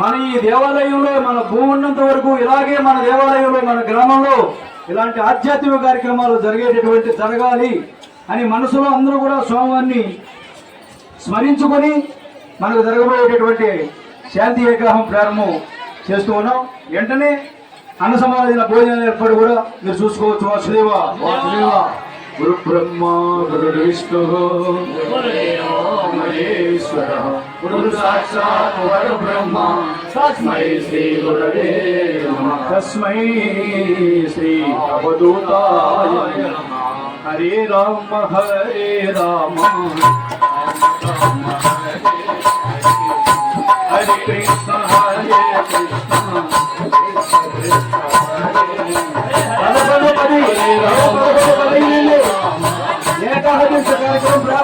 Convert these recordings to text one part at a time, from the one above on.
మన ఈ దేవాలయంలో మన భూమి ఉన్నంత వరకు ఇలాగే మన దేవాలయంలో మన గ్రామంలో ఇలాంటి ఆధ్యాత్మిక కార్యక్రమాలు జరిగేటటువంటి జరగాలి అని మనసులో అందరూ కూడా స్వామివారిని స్మరించుకొని మనకు జరగబోయేటటువంటి శాంతి విగ్రహం ప్రారంభం చేస్తూ ఉన్నాం. వెంటనే అన్న సమాధిన భోజనాలు ఏర్పాటు కూడా మీరు చూసుకోవచ్చు. వాసుదేవ వాసుదేవ. గురు బ్రహ్మ గురు విష్ణు మహేశ్వర గురు సాక్షాత్ పర బ్రహ్మ తస్మై శ్రీ గురవే తస్మై శ్రీ అవధూతాయ హరే రామ హరే రామ హరే కృష్ణ హరే కృష్ణ ఏకాదశ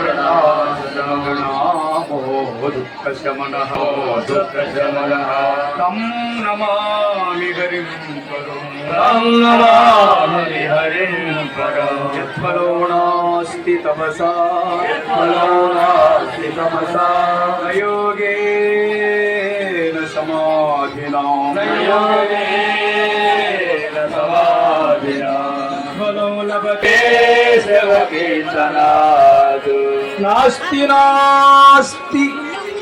प्रणा పదే గోవిందా గోవిందా దుఃఖశమనః దుఃఖశమనః తం నమామి హరిం పరం తం నమామి హరిం పరం యత్ఫలో నాస్తి తపసా యత్ఫలో నాస్తి తపసా యోగేన సమాధినా యోగేన సమాధినా ఫలో లభతే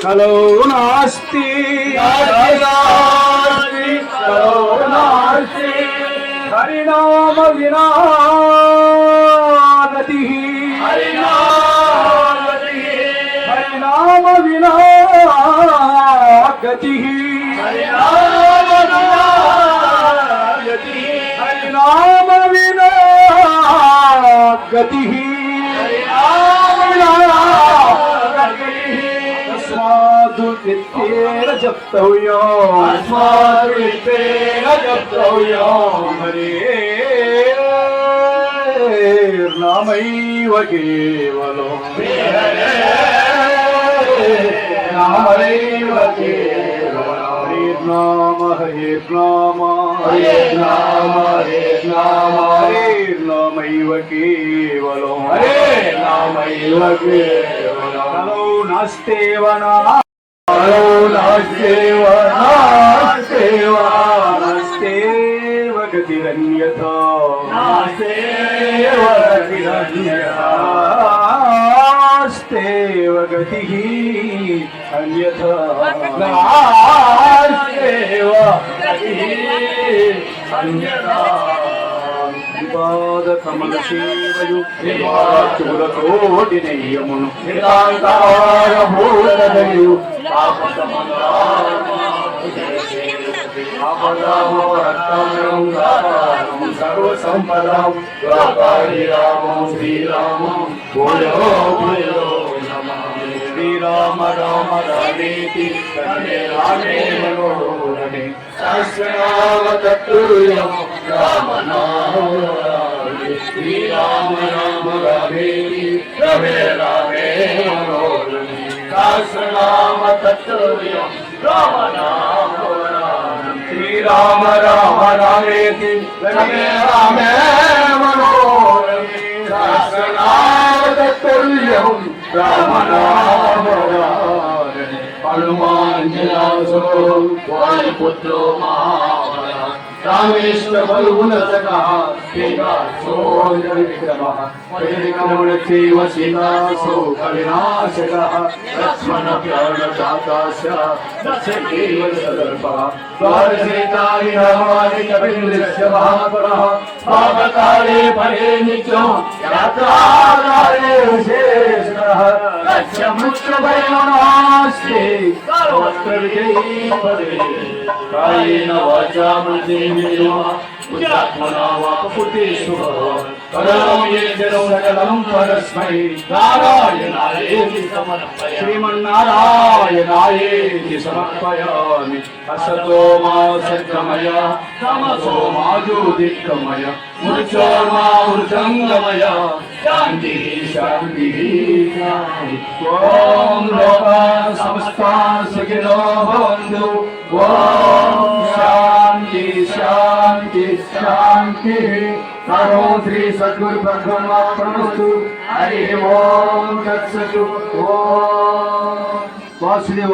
कलौ नास्ति कलौ नास्ति हरिनाम विना गतिः हरिनाम विना गतिः हरिनाम विना गतिः हरिनाम विना నిత్యేన జప్తవ్యో. తస్మాదు నిత్యేన జప్తవ్యో. హరే నామైవ కేవలం. నామైవ కేవలం హరే నామ హరే నామ హరే నామ హరే నామ హరే నామైవ కేవలం. హరే నామైవ కేవలం నాస్తేవనా హలో నాస్తేవ నాస్తేవ నాస్తేవ నాస్తేవ గతిరన్యథా నాస్తేవ వివాద కమల సేవయు నెయ్యమును నిరాంతార భూతదయు సర్వసంపదాం రామం శ్రీరామం భూయో భూయో నమామి శ్రీరామ రామ రామేతి కన్నే రామే మనోరమే సహస్రనామ తత్తుల్యం రామనామ శ్రీరామ రామ రామేతి రమే రామే श्री राम राम श्री श्री श्री श्री श्री श्री श्री श्री राम राम रे राम कटियम राम राम हनुमान रामेश्वर बलुन सकहा सेवा सो निर्विक्रमः परिक्रमण सेव सेना सो कविनाशकः लक्ष्मण प्रण जाताश दश एव सदर्पः द्वारसेतानि हमानि कपिलस्य महापुरः पापकाले फले नित्यं यात्राकाले विशेषः మృతేంద్రియా ఉద్యాత్మనా వాపపుటేషు కరోమి జనం సకలం పరస్మై నారాయణాయేతి సమర్పయ శ్రీమన్నారాయణాయేతి సమర్పయామి. అసతో మా తమసో మా జ్యోతిర్గమయ మృచోర్మా మృతంగమయ శాంతి శాంతి శాంతి. ఓం లోకా సమస్తా సుఖినో భవంతు. ఓం శాంతి శాంతి శాంతి. సర్వం శ్రీ సద్గురు బ్రహ్మస్తు హరి ఓం తత్సతు. ఓం వాసుదేవ.